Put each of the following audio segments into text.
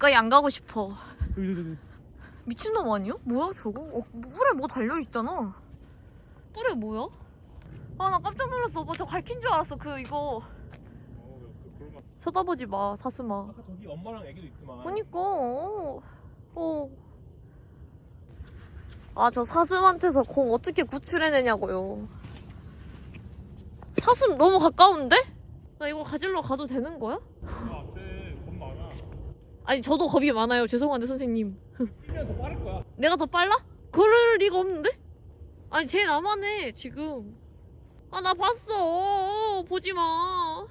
가까이 안 가고 싶어. 미친놈 아니야? 뭐야 저거? 어, 뿔에 뭐 달려있잖아. 뿔에 뭐야? 아 나 깜짝 놀랐어. 오빠 저 갈킨 줄 알았어. 그 이거 어, 거. 쳐다보지 마 사슴아. 아까 저기 엄마랑 애기도 있더만. 그니까 어. 어. 아 저 사슴한테서 공 어떻게 구출해내냐고요. 사슴 너무 가까운데? 나 이거 가지러 가도 되는 거야? 아니 저도 겁이 많아요. 죄송한데 선생님. 뛰면 더 빠를 거야. 내가 더 빨라? 그럴 리가 없는데? 아니 쟤 나만 해 지금 아 나 봤어 보지 마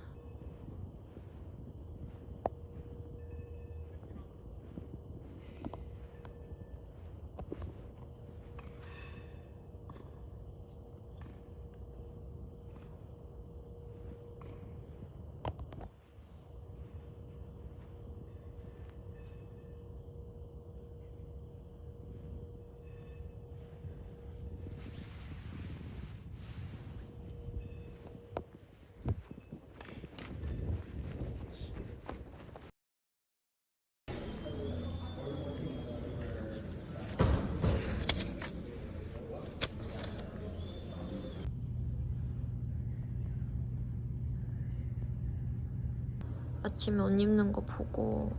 아침에 옷 입는 거 보고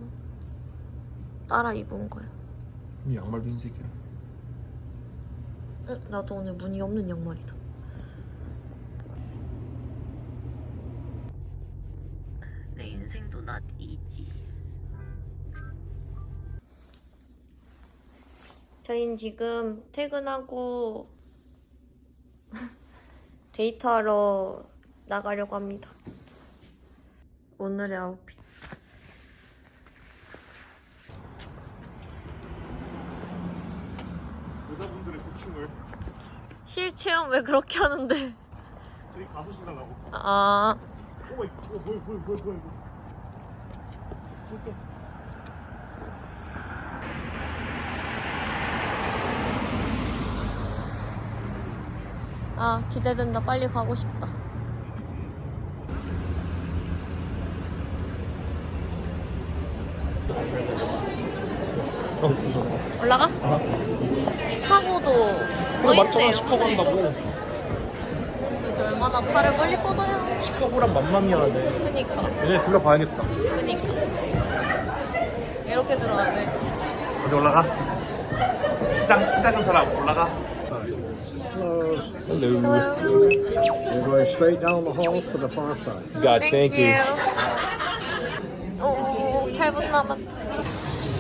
따라 입은 거야 이 양말도 흰색이야. 응, 나도 오늘 무늬 없는 양말이다 내 인생도 낫 이지 저희는 지금 퇴근하고 데이트하러 나가려고 합니다. 오늘의 아웃핏. 여자분들의 고충을 실 체험 왜 그렇게 하는데? 저희 가서 신달라고. 아, 어머 이거 뭐야 뭐야 뭐야 뭐야 이거. 이거. 아 기대된다. 빨리 가고 싶다. 올라가? 시카고도 그래. 맞잖아 시카고 한다고. 이제 얼마나 팔을 멀리 뻗어요. 시카고랑 맘마미아 돼. 그니까, 얘네 둘러봐야겠다. 그니까. 이렇게 들어야 돼. 어디 올라가? 키작 키 작은 사람 올라가. Hello. Hello. You're going straight down the hall to the far side. God, thank you. 오, 8분 남았다.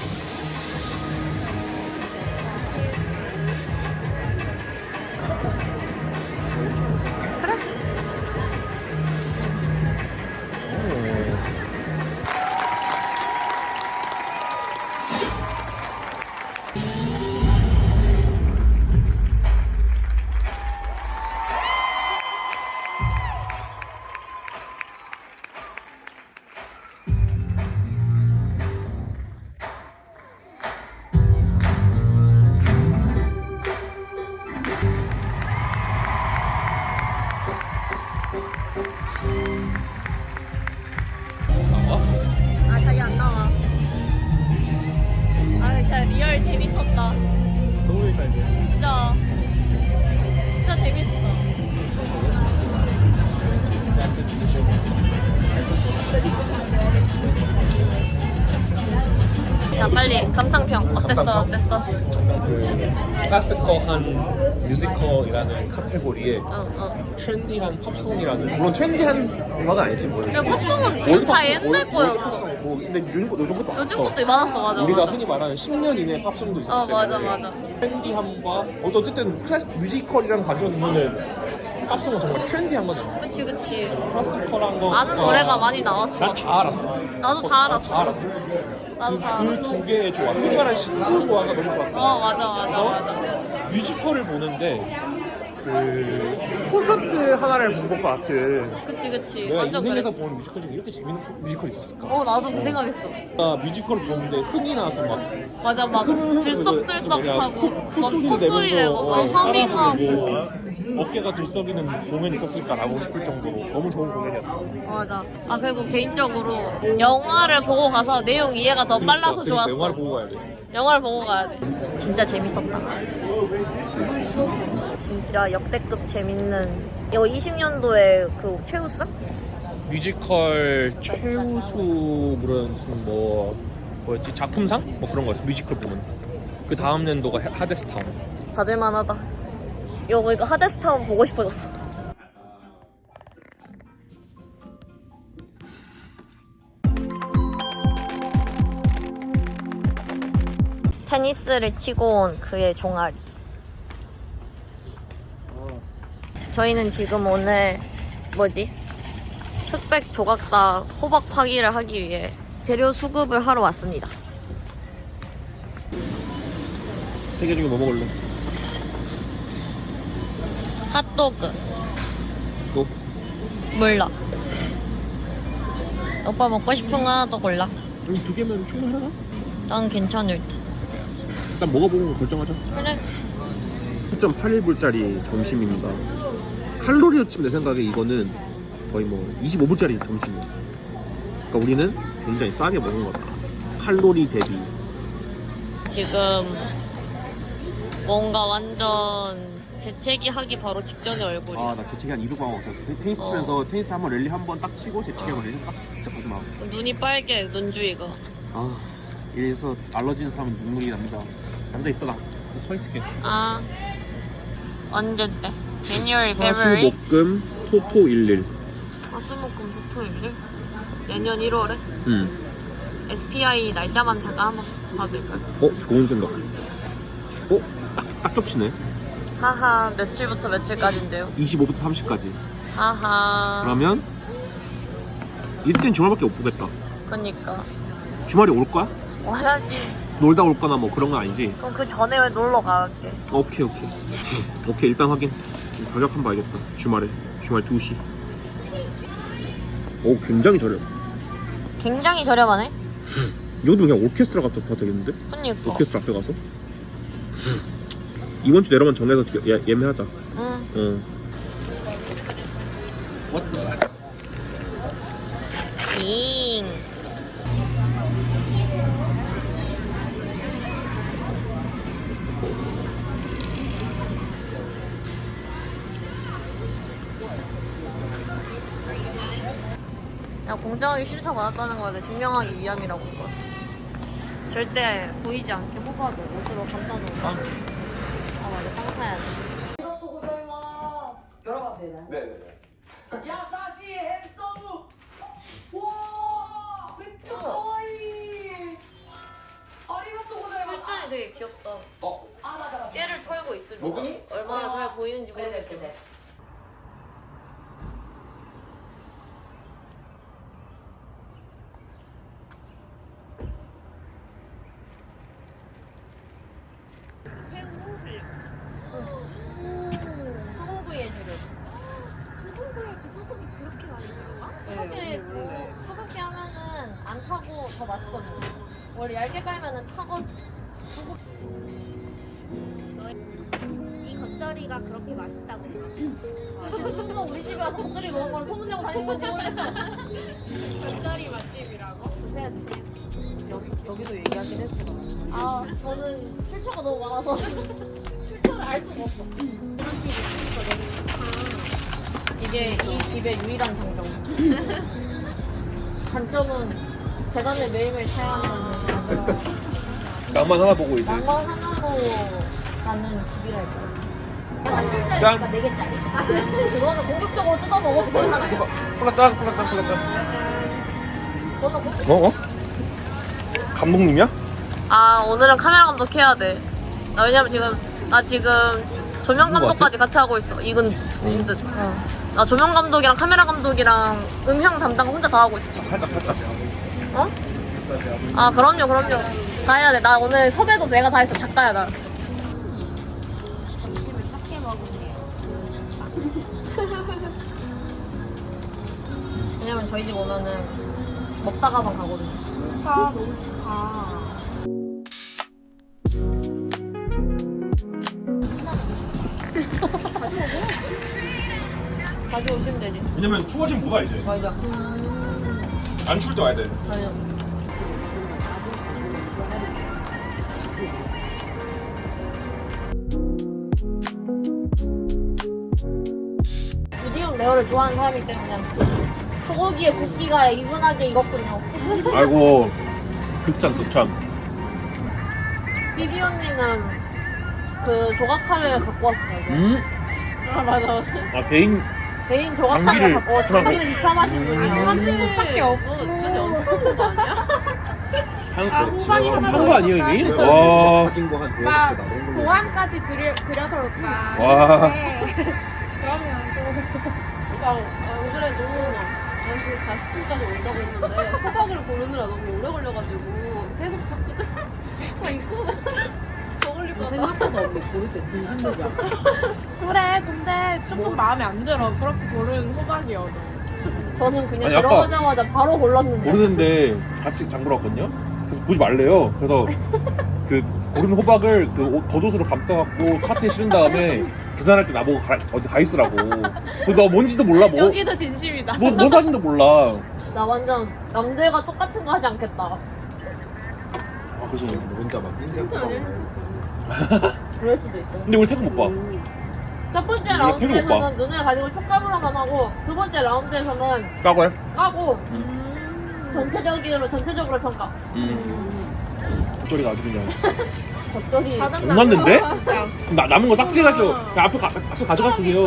클래시컬한 뮤지컬이라는 카테고리에 응, 응. 트렌디한 팝송이라는 물론 트렌디한 음악은 아니지 뭐. 야, 팝송은 다 옛날 거였어. 뭐 근데 요즘 거 요즘 것도 요즘 많았어. 것도 많았어, 맞아. 우리가 맞아. 흔히 말하는 10년 이내 팝송도 있었기 어, 때문에 맞아, 맞아. 트렌디함과 어쨌든 클래스 뮤지컬이라는 관점에서 보면은 팝송은 정말 트렌디한 거잖아. 그치, 그치. 클래시컬한 거 아는 어, 노래가 많이 나와서 난 좋았어. 다 알았어. 나도 다 알았어. 다 알았어. 나도 다 알았어. 그두 개의 조화. 말하는 신부 조화가 너무 좋았다. 어, 맞아, 맞아, 맞아. 뮤지컬을 보는데 그 콘서트 하나를 본 것 같은 그치, 그치. 내가 완전 인생에서 그랬어. 본 뮤지컬 중에 이렇게 재밌는 뮤지컬이 있었을까? 어, 나도 그 생각했어. 아, 뮤지컬을 보는데 흥이 나서 막 맞아, 막 흐르는 들썩들썩하고, 콧- 막 콧소리 내고, 막 어, 하밍하고. 따라하고. 어깨가 들썩이는 공연이 있었을까라고 싶을 정도로 너무 좋은 공연이었다. 맞아. 아 그리고 개인적으로 영화를 보고 가서 내용 이해가 더 빨라서 그러니까 좋았어. 영화를 보고 가야 돼. 영화를 보고 가야 돼. 진짜 재밌었다. 진짜 역대급 재밌는. 이거 20년도에 그 최우수? 뮤지컬 최우수 그런 무슨 뭐 뭐였지 작품상 뭐 그런 거였어 뮤지컬 보면 그 다음 년도가 하- 하데스타운 받을만하다. 이거 보니까 하데스타운 보고 싶어졌어. 테니스를 치고 온 그의 종아리. 저희는 지금 오늘 뭐지? 흑백 조각사 호박 파기를 하기 위해 재료 수급을 하러 왔습니다. 세개 중에 뭐 먹을래? 핫도그. 또? 몰라. 오빠 먹고 싶은 거 하나 더 골라. 이두 개면 충분하나? 난 괜찮을 듯. 일단 먹어보고 결정하자 그래. 1.81불짜리 점심입니다 칼로리로 치면 내 생각에 이거는 거의 뭐 25불짜리 점심이야 그러니까 우리는 굉장히 싸게 먹은 거다 칼로리 대비 지금 뭔가 완전 재채기 하기 바로 직전의 얼굴이야. 아 나 재채기 한 200만 먹었어 테니스 치면서 테니스 한번 랠리 한 번 딱 치고 재채기 한번 랠리 딱 진짜 마 눈이 빨개, 눈주위가. 아 이래서 알러지는 사람은 눈물이 납니다 앉아 있어 나 서 있을게 아. 언제 때? January, 화수 February? 목금 토토 일일 화수목금 토토일? 내년 1월에? 응. SPI 날짜만 잠깐 한번 봐둘까요? 어 좋은 생각 어? 딱, 딱 겹치네 하하, 며칠부터 며칠까지인데요? 25부터 30까지 하하. 그러면 이땐 주말밖에 못 보겠다 그니까. 주말에 올 거야? 와야지. 놀다 올 거나 뭐 그런 건 아니지? 그럼 그 전에 왜 놀러 갈게? 오케이 오케이 오케이 일단 확인 가격 한번 봐야겠다 주말에 주말 2시 오 굉장히 저렴 굉장히 저렴하네? 이 정도면 그냥 오케스트라 같아 봐도 되겠는데? 그니까. 오케스트라 앞에 가서 이번 주 내려만 정해서 예, 예매하자 응. 어. 잉. 야, 공정하게 심사 받았다는 거를 증명하기 위함이라고 이거. 절대 보이지 않게 호박을 옷으로 감싸놓은 거. 아 사야 돼. 열어봐도 되나요? 네네네. 야 사시 핸섬 와 진짜 가와이 아리가또 고자이마스 실전이 되게 귀엽다. 어? 아 맞아 맞아 깨를 털고. 목걸이? 얼마나 잘 보이는지 모르겠지만. 네네네 소금구이 해주려. 소금구이에서 소금이 그렇게 많이 들어가? 소금구이 구, 소금구이 하면은 안 타고 더 맛있거든요. 원래 얇게 깔면은 타고. 이 겉절이가 그렇게 맛있다고 지금 누가 우리 집에 와서 겉절이 먹은 거를 소문내고 다니는 건지 모르겠어. 겉절이 맛집이라고? 여기, 여기도 얘기하긴 했어. 아, 저는 출처가 너무 많아서 출처를 알 수가 없어. 그런 집이 있으니까 이게 이 집의 유일한 장점. 단점은 계단을 매일매일 타야 하는 낭만 하나 보고 이제 낭만 하나로 가는 집이랄까요. 한 짠. 줄짜리니까 네 개짜리. 그거는 공격적으로 뜯어 먹어도 괜찮아요. 콜라 짠 콜라 짠 콜라 짠 그거는 꼭- 어? 어? 감독님이야? 아 오늘은 카메라 감독 해야 돼. 나 왜냐면 지금 나 지금 조명 감독까지 같이 하고 있어. 이건 듯. 어. 나 조명 감독이랑 카메라 감독이랑 음향 담당 혼자 다 하고 있어. 살짝 살짝 어? 아 그럼요 그럼요 다 해야 돼 나 오늘 섭외도 내가 다 했어 작가야 나 왜냐면 저희 집 오면은 먹다가만 가거든요 아 너무 좋다 가져오시면 되지. 왜냐면 추워지면 못와 이제. 맞아. 안 때 와야 돼. 맞아. 미디움 레어를 좋아하는 사람이기 때문에 소고기에 굽기가 이분하게 익었군요. 아이고 극찬 극찬. 비비 언니는 그 조각칼을 갖고 왔어요. 음? 아 맞아. 아 베인 개인 장비를 갖고. 추가하고. 장비는 기참하신 분이야. 음. 30분밖에 없어. 진짜 거 아니야? 한거 아니에요 이미? 와. 가진 거한 대여섯 막 개나 그런 걸로. 보안까지 그려, 그려서 올까. 와. 네. 그러면 또. 그러니까 안 그래도 연습 40분까지 온다고 했는데 호박을 고르느라 너무 오래 걸려가지고 계속 바꾸더라. 막 입고. 생각보다 언니 고를 때 진심 되지 않아? 그래, 근데 조금 마음에 안 들어. 그렇게 고른 호박이어도. 저는 그냥 아니, 들어가자마자 바로 골랐는데 고르는데 같이 장보러 왔거든요. 그래서 보지 말래요. 그래서 그 고른 호박을 그 옷- 겉옷으로 감싸갖고 카트에 실은 다음에 계산할 때 나보고 가, 어디 가 있으라고. 그너 뭔지도 몰라 뭐. 여기도 진심이다. 뭐, 뭔 사진도 몰라. 나 완전 남들과 똑같은 거 하지 않겠다. 아, 그래서. 혼자 막 흰색 호박을 그럴 수도 있어. 근데 우리 색은 못 봐. 첫 번째. 라운드에서는 눈을 가지고 촉감으로만 하고 두 번째 라운드에서는 까고 해? 까고 전체적으로 전체적으로 평가. 음. 겉절이가 아주 그냥. 겉절이 못 맞는데? 나, 남은 거 싹쓸이 가시오. 그냥 앞에, 가, 앞에 가져가 주세요.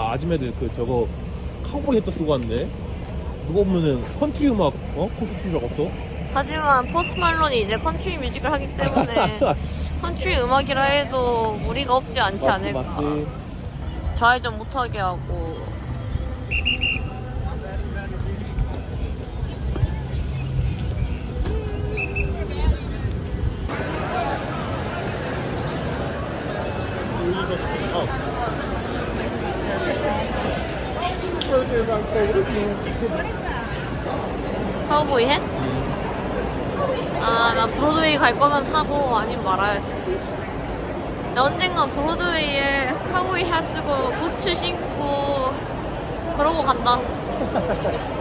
아따 아줌매들 그 저거 카우보이 햇도 쓰고 왔네. 누가 보면은 컨트리 음악 어 코스튬 적었어? 하지만 포스 말론이 이제 컨트리 뮤직을 하기 때문에 컨트리 음악이라 해도 무리가 없지 않지 않을까. 맞지. 좌회전 못하게 하고. 카우보이 햇? 아, 나 브로드웨이 갈 거면 사고 아니면 말아야지. 나 언젠가 브로드웨이에 카우보이 핫 쓰고 부츠 신고 그러고 간다.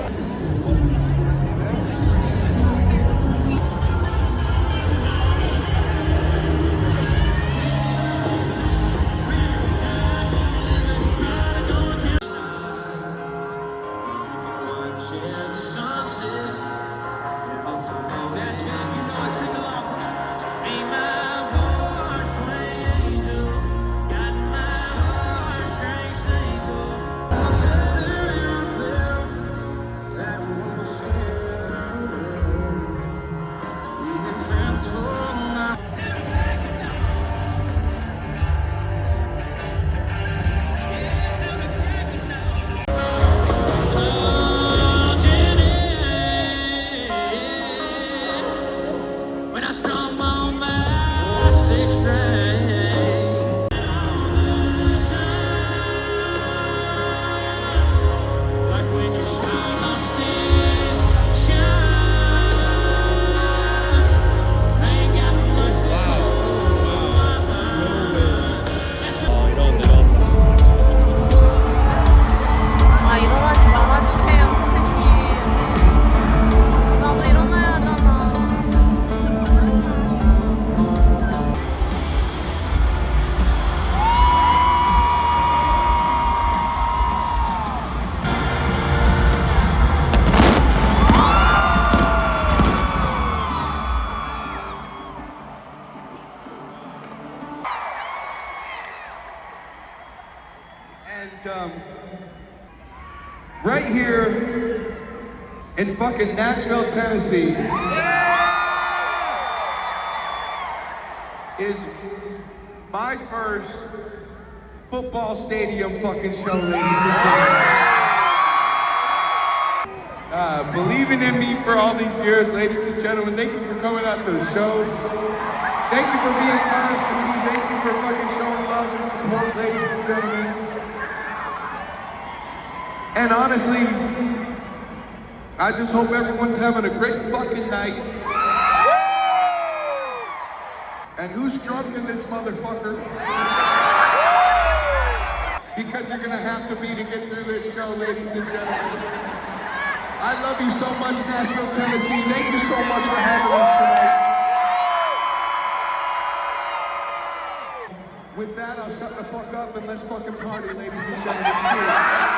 in Nashville, Tennessee, is my first football stadium fucking show, ladies and gentlemen. Uh, believing in me for all these years, ladies and gentlemen, thank you for coming out to the show. Thank you for being kind to me. Thank you for fucking showing love and support, ladies and gentlemen. And honestly, I just hope everyone's having a great fucking night. And who's drunk in this motherfucker? Because you're gonna have to be to get through this show, ladies and gentlemen. I love you so much, Nashville, Tennessee. Thank you so much for having us tonight. With that, I'll shut the fuck up and let's fucking party, ladies and gentlemen. Cheers.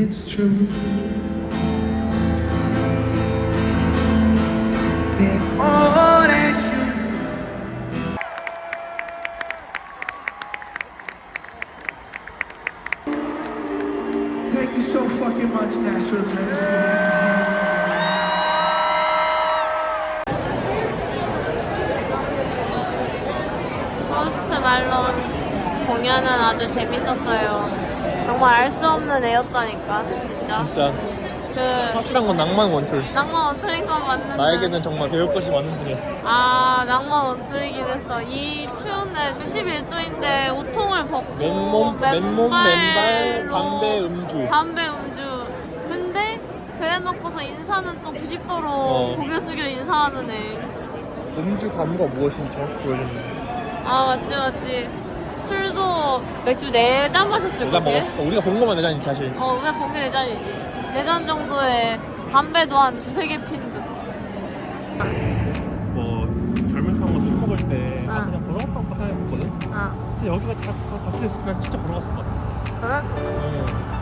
It's true. 애였다니까, 진짜. 진짜 그, 확실한 건 낭만 원툴. 낭만 원툴인 건 맞는데. 나에게는 정말 배울 것이 많은 분이었어. 아, 낭만 원툴이긴 했어. 이 추운 날 91도인데 옷통을 벗고. 맨몸, 맨몸, 맨발, 담배, 음주. 담배, 음주. 근데, 그래 놓고서 인사는 또 90도로 어. 고개 숙여 인사하는 애. 음주 감과 무엇인지 정확히 보여줬네. 아, 맞지, 맞지. 술도 맥주 4잔 마셨을 내가 거야. 먹었어. 우리가 본 것만 내자니 사실. 어, 우리가 본게 4잔이지. 4잔 정도에 담배도 한 두세 개 핀 듯. 뭐 젊은 사람과 술 먹을 때 아, 응. 그냥 걸어갔다고 생각했었거든. 아, 진짜 여기가 잘 같이 있으면 난 진짜 걸어갔을 것 같아. 그래? 어.